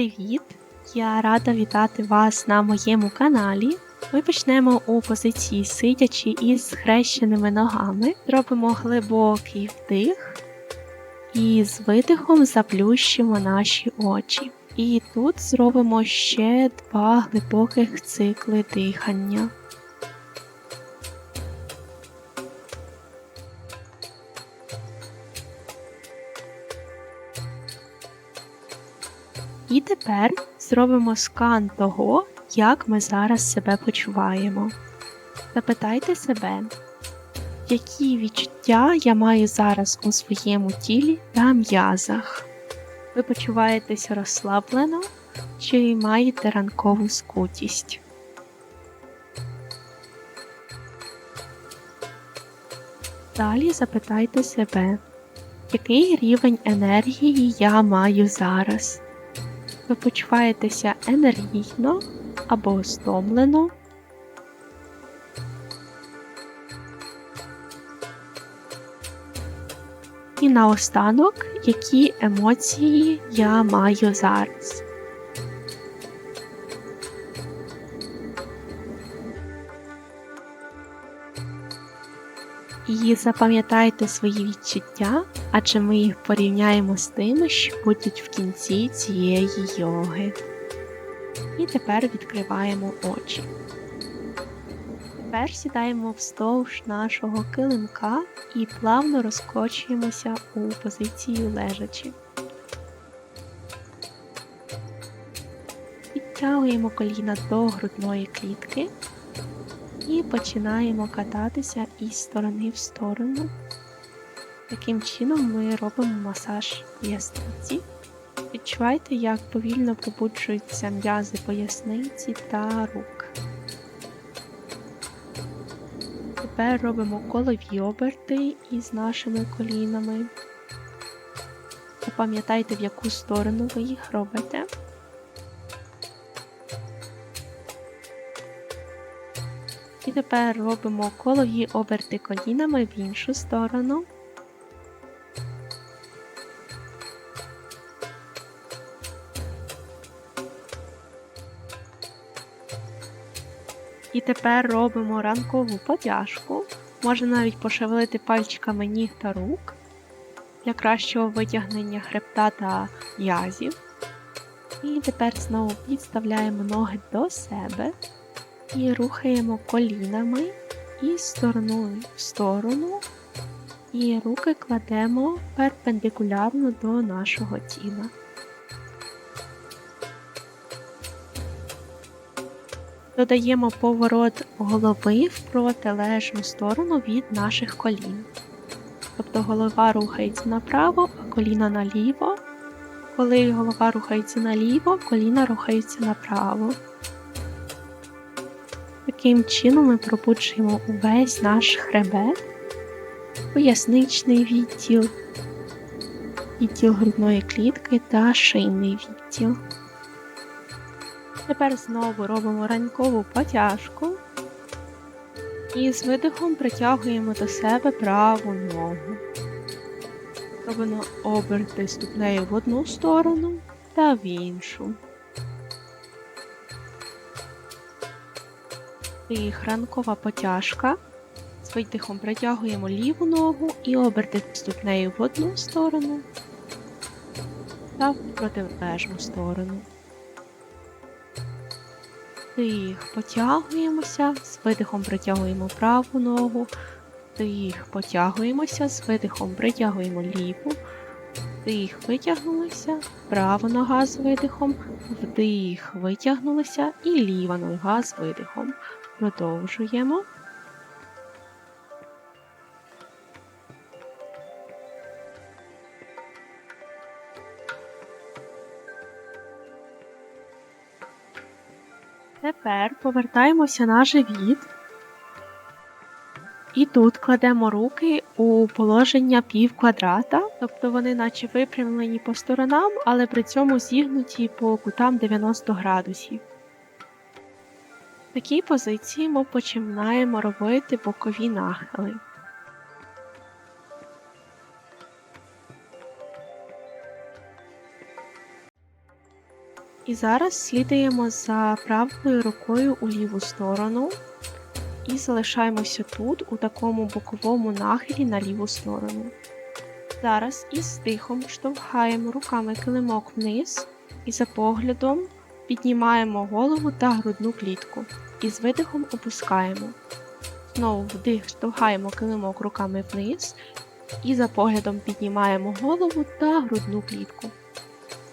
Привіт! Я рада вітати вас на моєму каналі. Ми почнемо у позиції сидячи із схрещеними ногами. Зробимо глибокий вдих і з видихом заплющимо наші очі. І тут зробимо ще два глибоких цикли дихання. І тепер зробимо скан того, як ми зараз себе почуваємо. Запитайте себе, які відчуття я маю зараз у своєму тілі та м'язах. Ви почуваєтесь розслаблено чи маєте ранкову скутість? Далі запитайте себе, який рівень енергії я маю зараз. Ви почуваєтеся енергійно або стомлено. І наостанок, які емоції я маю зараз. І запам'ятайте свої відчуття, адже ми їх порівняємо з тими, що будуть в кінці цієї йоги. І тепер відкриваємо очі. Тепер сідаємо вздовж нашого килимка і плавно розкочуємося у позицію лежачи. Підтягуємо коліна до грудної клітки і починаємо кататися із сторони в сторону. Таким чином ми робимо масаж поясниці. Відчувайте, як повільно пробуджуються м'язи поясниці та рук. Тепер робимо колові оберти із нашими колінами. Запам'ятайте, в яку сторону ви їх робите. І тепер робимо колові оберти колінами в іншу сторону. І тепер робимо ранкову потяжку. Можна навіть пошевелити пальчиками ніг та рук для кращого витягнення хребта та м'язів. І тепер знову підставляємо ноги до себе і рухаємо колінами із сторони в сторону, і руки кладемо перпендикулярно до нашого тіла. Додаємо поворот голови в протилежну сторону від наших колін. Тобто голова рухається направо, а коліна наліво. Коли голова рухається наліво, коліна рухаються направо. Таким чином ми пробуджуємо увесь наш хребет, поясничний відділ, відділ грудної клітки та шийний відділ. Тепер знову робимо ранкову потяжку і з видихом притягуємо до себе праву ногу. Робимо оберти ступнею в одну сторону та в іншу. Вдих, ранкова потяжка. З видихом притягуємо ліву ногу і оберти ступнею в одну сторону та в протилежну сторону. Вдих, потягуємося, з видихом притягуємо праву ногу, вдих, потягуємося, з видихом притягуємо ліву, вдих, витягнулися, права нога з видихом, вдих, витягнулися і ліва нога з видихом. Продовжуємо. Тепер повертаємося на живіт. І тут кладемо руки у положення пів квадрата, тобто вони наче випрямлені по сторонам, але при цьому зігнуті по кутам 90 градусів. В такій позиції ми починаємо робити бокові нахили. І зараз слідуємо за правою рукою у ліву сторону і залишаємося тут, у такому боковому нахилі на ліву сторону. Зараз із стихом штовхаємо руками килимок вниз і за поглядом піднімаємо голову та грудну клітку. І з видихом опускаємо. Знову вдих штовхаємо килимок руками вниз і за поглядом піднімаємо голову та грудну клітку.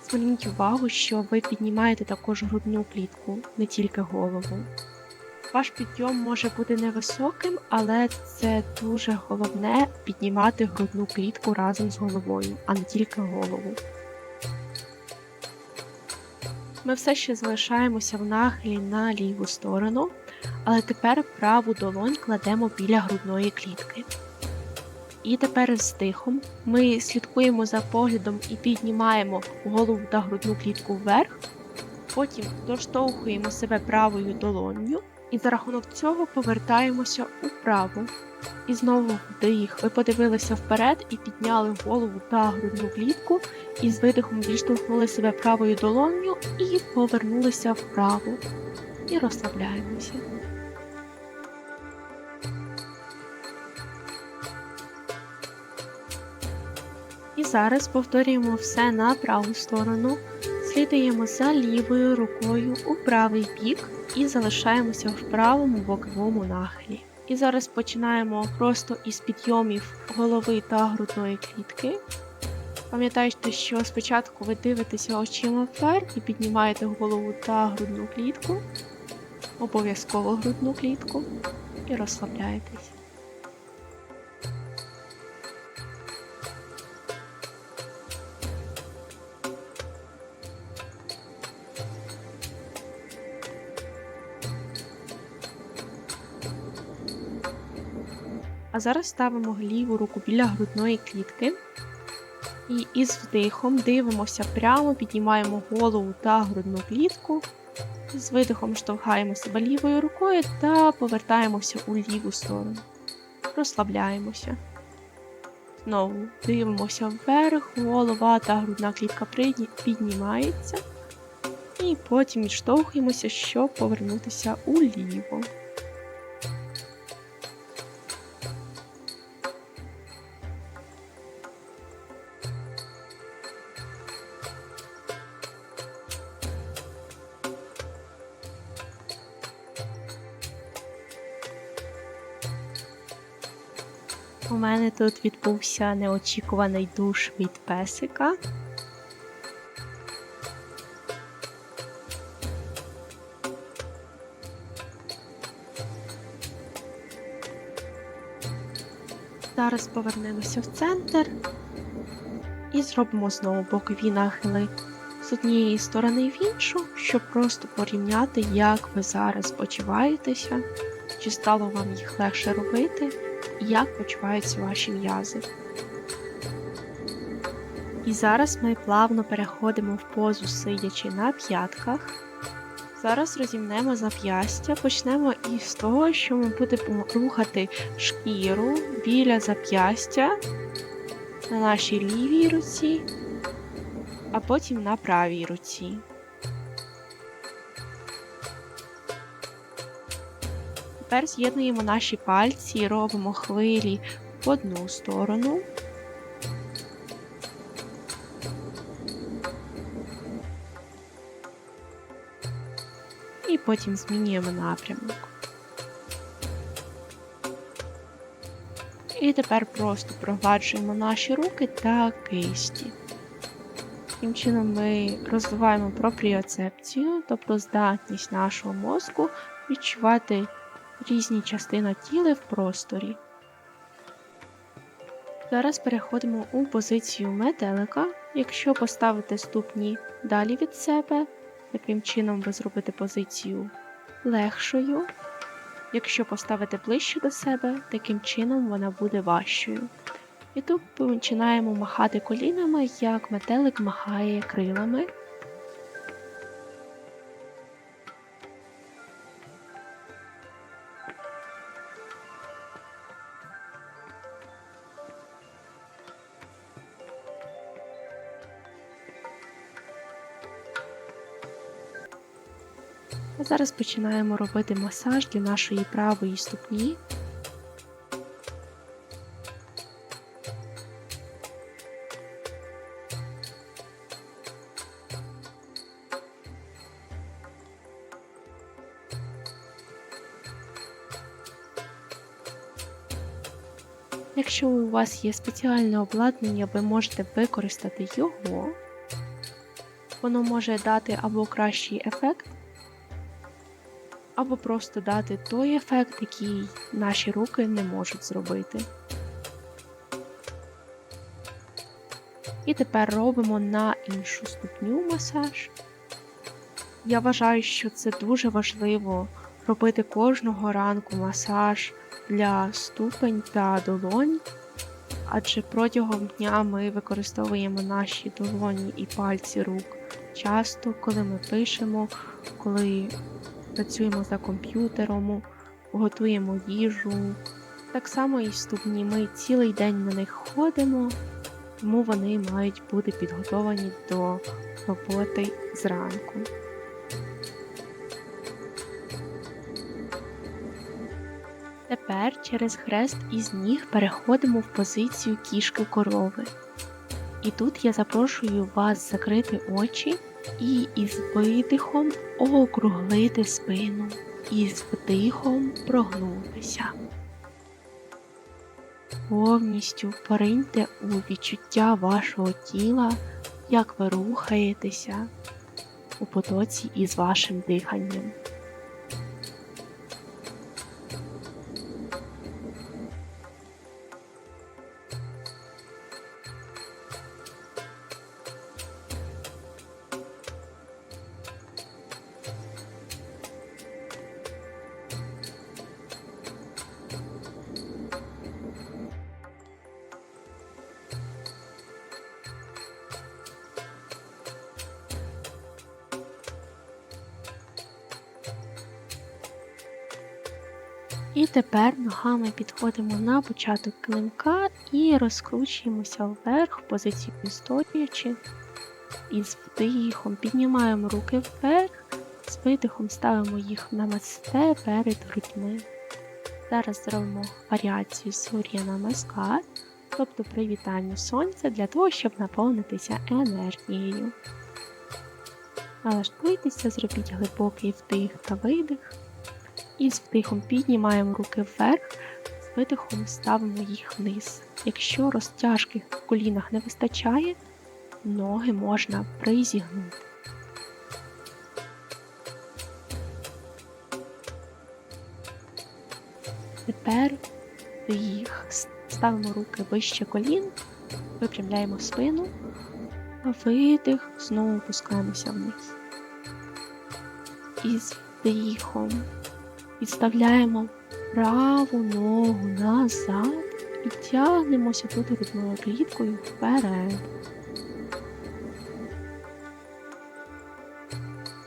Зверніть увагу, що ви піднімаєте також грудну клітку, не тільки голову. Ваш підйом може бути невисоким, але це дуже головне піднімати грудну клітку разом з головою, а не тільки голову. Ми все ще залишаємося в нахилі на ліву сторону, але тепер праву долонь кладемо біля грудної клітки. І тепер з дихом ми слідкуємо за поглядом і піднімаємо голову та грудну клітку вверх, потім доштовхуємо себе правою долонню і за рахунок цього повертаємося управо. І знову вдих. Ви подивилися вперед і підняли голову та грудну клітку, і з видихом відштовхнули себе правою долонню і повернулися вправо. І розслабляємося. І зараз повторюємо все на праву сторону, слідуємо за лівою рукою у правий бік і залишаємося в правому боковому нахилі. І зараз починаємо просто із підйомів голови та грудної клітки. Пам'ятайте, що спочатку ви дивитеся очима вверх і піднімаєте голову та грудну клітку, обов'язково грудну клітку, і розслабляєтесь. А зараз ставимо ліву руку біля грудної клітки. І із вдихом дивимося прямо, піднімаємо голову та грудну клітку. З видихом штовхаємо себе лівою рукою та повертаємося у ліву сторону. Розслабляємося. Знову дивимося вверх, голова та грудна клітка піднімається. І потім відштовхуємося, щоб повернутися уліво. У мене тут відбувся неочікуваний душ від песика. Зараз повернемося в центр і зробимо знову бокові нахили з однієї сторони в іншу, щоб просто порівняти, як ви зараз почуваєтеся, чи стало вам їх легше робити як почуваються ваші м'язи. І зараз ми плавно переходимо в позу сидячи на п'ятках. Зараз розімнемо зап'ястя, почнемо із того, що ми будемо рухати шкіру біля зап'ястя на нашій лівій руці, а потім на правій руці. Тепер з'єднуємо наші пальці робимо хвилі в одну сторону. І потім змінюємо напрямок. І тепер просто проваджуємо наші руки та кисті. Таким чином ми розвиваємо пропріоцепцію, тобто здатність нашого мозку відчувати різні частини тіла в просторі. Зараз переходимо у позицію метелика. Якщо поставити ступні далі від себе, таким чином ви зробите позицію легшою. Якщо поставити ближче до себе, таким чином вона буде важчою. І тут починаємо махати колінами, як метелик махає крилами. А зараз починаємо робити масаж для нашої правої ступні. Якщо у вас є спеціальне обладнання, ви можете використати його. Воно може дати або кращий ефект, або просто дати той ефект, який наші руки не можуть зробити. І тепер робимо на іншу ступню масаж. Я вважаю, що це дуже важливо робити кожного ранку масаж для ступень та долонь, адже протягом дня ми використовуємо наші долоні і пальці рук часто, коли ми пишемо, коли працюємо за комп'ютером, готуємо їжу. Так само і ступні. Ми цілий день на них ходимо, тому вони мають бути підготовані до роботи зранку. Тепер через хрест із ніг переходимо в позицію кішки корови. І тут я запрошую вас закрити очі і із видихом округлити спину, і з вдихом прогнутися. Повністю пориньте у відчуття вашого тіла, як ви рухаєтеся у потоці із вашим диханням. І тепер ногами підходимо на початок килимка і розкручуємося вверх, позицію стоячи. І з вдихом піднімаємо руки вверх, з видихом ставимо їх на масте перед грудьми. Зараз зробимо варіацію Сур'я Намаскар, тобто привітання сонця для того, щоб наповнитися енергією. Налаштуйтеся, зробіть глибокий вдих та видих. І з вдихом піднімаємо руки вверх, з видихом ставимо їх вниз. Якщо розтяжки в колінах не вистачає, ноги можна призігнути. Тепер вдих. Ставимо руки вище колін, випрямляємо спину, видих, знову опускаємося вниз. І з вдихом Підставляємо праву ногу назад і тягнемося тут грудною кліткою вперед.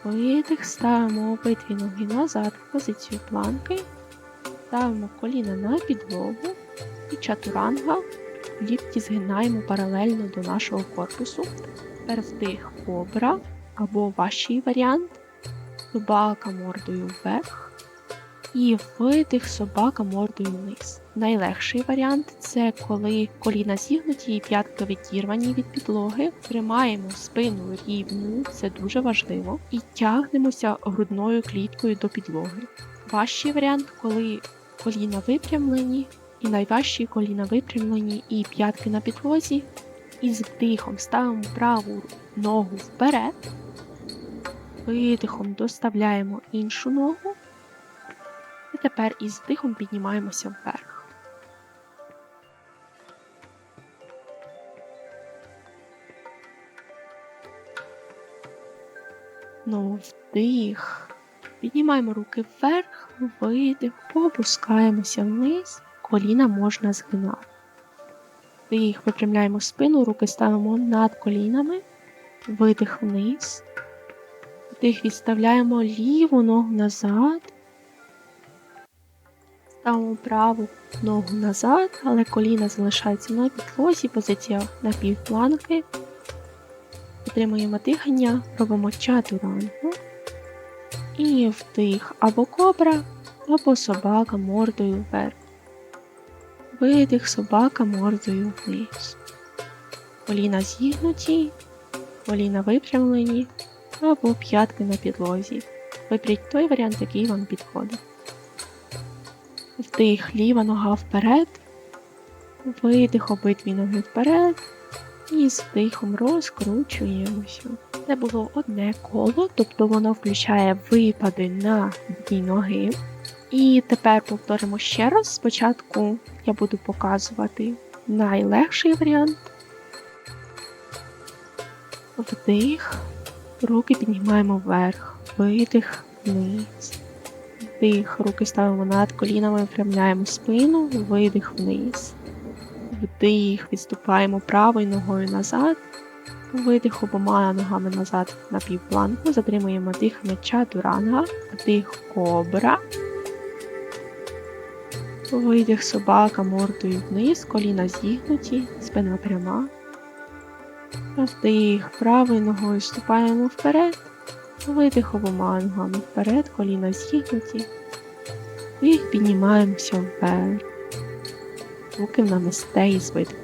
Видих, ставимо обидві ноги назад в позицію планки, ставимо коліна на підлогу і чатуранга, лікті згинаємо паралельно до нашого корпусу. Тепер вдих кобра або вашій варіант, собака мордою вверх. І видих собака мордою вниз. Найлегший варіант це коли коліна зігнуті і п'ятки відірвані від підлоги. Тримаємо спину рівну, це дуже важливо, і тягнемося грудною кліткою до підлоги. Важчий варіант, коли коліна випрямлені, і найважчі коліна випрямлені і п'ятки на підлозі. І з вдихом ставимо праву ногу вперед, видихом доставляємо іншу ногу. Тепер із вдихом піднімаємося вверх. Ну, вдих. Піднімаємо руки вверх, видих, опускаємося вниз, коліна можна згинати. Вдих, випрямляємо спину, руки ставимо над колінами, видих вниз. Вдих, відставляємо ліву ногу назад. Ставимо праву ногу назад, але коліна залишаються на підлозі, позиція напівпланки. Підтримуємо дихання, робимо чатурангу. І вдих або кобра, або собака мордою вверх. Видих собака мордою вниз. Коліна зігнуті, коліна випрямлені або п'ятки на підлозі. Виберіть той варіант, який вам підходить. Вдих, ліва нога вперед, видих обидві ноги вперед. І з вдихом розкручуємося. Це було одне коло, тобто воно включає випади на дві ноги. І тепер повторимо ще раз. Спочатку я буду показувати найлегший варіант. Вдих, руки піднімаємо вверх, видих вниз. Вдих, руки ставимо над колінами, випрямляємо спину, видих вниз. Вдих, відступаємо правою ногою назад. Видих обома ногами назад на півпланку. Затримуємо дих дихання чатуранга. Вдих кобра. Видих собака мордою вниз, коліна зігнуті, спина пряма. Вдих правою ногою вступаємо вперед. Видих обома вперед, коліна зігнуті. Вдих, піднімаємося вверх. Руки в намисте і звид.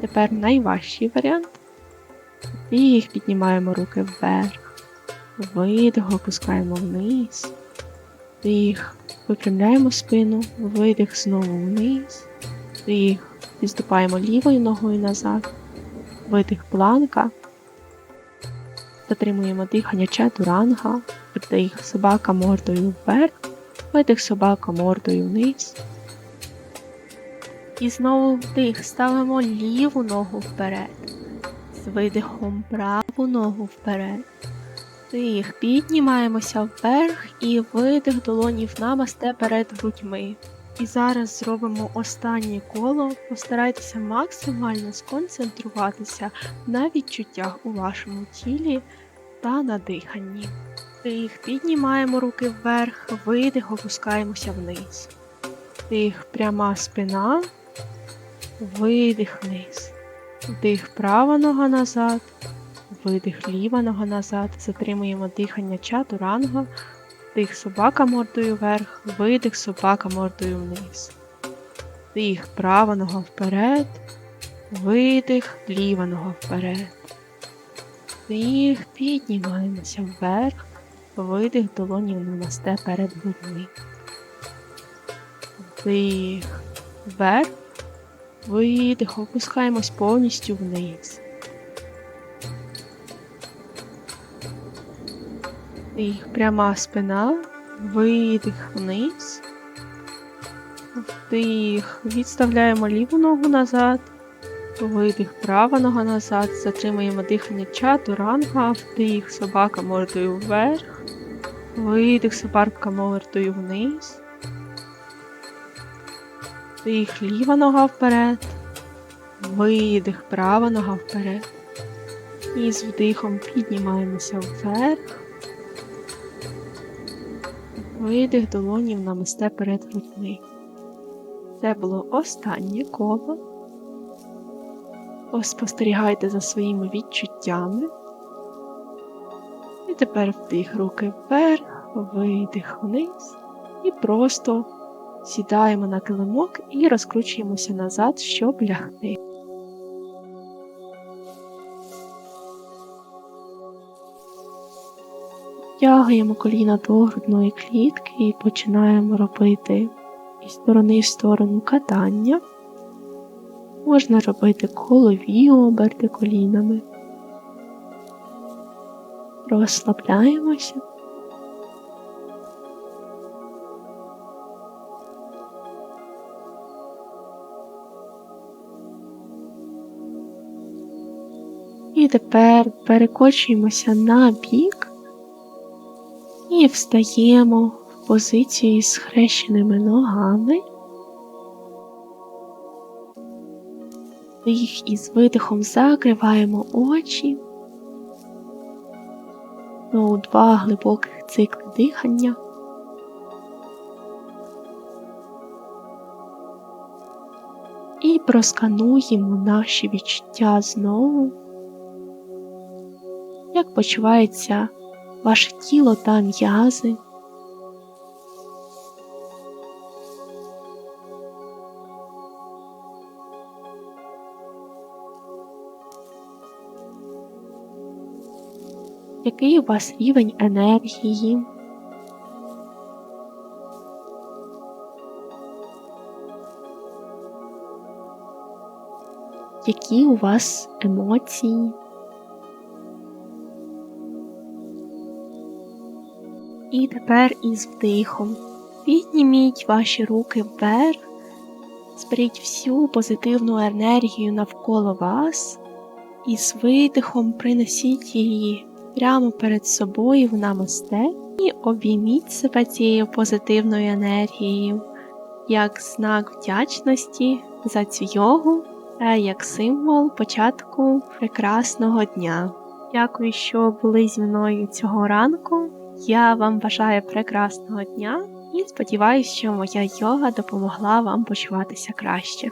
Тепер найважчий варіант. Вдих, піднімаємо руки вверх. Видих, опускаємо вниз. Вдих, випрямляємо спину, видих знову вниз. Вдих, відступаємо лівою ногою назад. Видих планка. Затримуємо дихання чатуранга. Вдих собака мордою вверх. Видих собака мордою вниз. І знову вдих. Ставимо ліву ногу вперед. З видихом праву ногу вперед. Вдих. Піднімаємося вверх і видих долонів намасте перед грудьми. І зараз зробимо останнє коло. Постарайтеся максимально сконцентруватися на відчуттях у вашому тілі та на диханні. Вдих. Піднімаємо руки вверх, видих, опускаємося вниз. Вдих, пряма спина. Видих вниз. Вдих права нога назад. Видих ліва нога назад. Затримуємо дихання чатуранга. Вдих собака мордою вверх. Видих собака мордою вниз. Вдих права нога вперед. Видих, ліва нога вперед. Вдих, піднімаємося вверх. Видих долонів намасте перед грудьми. Вдих, вверх. Видих, опускаємось повністю вниз. Вдих, пряма спина, видих вниз. Вдих, відставляємо ліву ногу назад. Видих, права нога назад. Затримуємо дихання чатуранга. Вдих, собака мордою вверх. Видих, собака мордою вниз. Вдих, ліва нога вперед. Видих, права нога вперед. І з вдихом піднімаємося вверх. Видих долонів намисте перед грудьми. Це було останнє коло. Спостерігайте за своїми відчуттями. І тепер вдих руки вверх, видих вниз. І просто сідаємо на килимок і розкручуємося назад, щоб лягти. Тягуємо коліна до грудної клітки і починаємо робити із сторони в сторону катання. Можна робити колові оберти колінами. Розслабляємося. І тепер перекочуємося на бік і встаємо в позиції з хрещеними ногами. Вдих із видихом закриваємо очі. Знову два глибоких цикли дихання. І проскануємо наші відчуття знову, як почувається ваше тіло та м'язи. Який у вас рівень енергії? Які у вас емоції? І тепер із вдихом. Підніміть ваші руки вверх, зберіть всю позитивну енергію навколо вас і з видихом принесіть її прямо перед собою в намасте і обійміть себе цією позитивною енергією як знак вдячності за цю йогу та як символ початку прекрасного дня. Дякую, що були зі мною цього ранку. Я вам бажаю прекрасного дня і сподіваюся, що моя йога допомогла вам почуватися краще.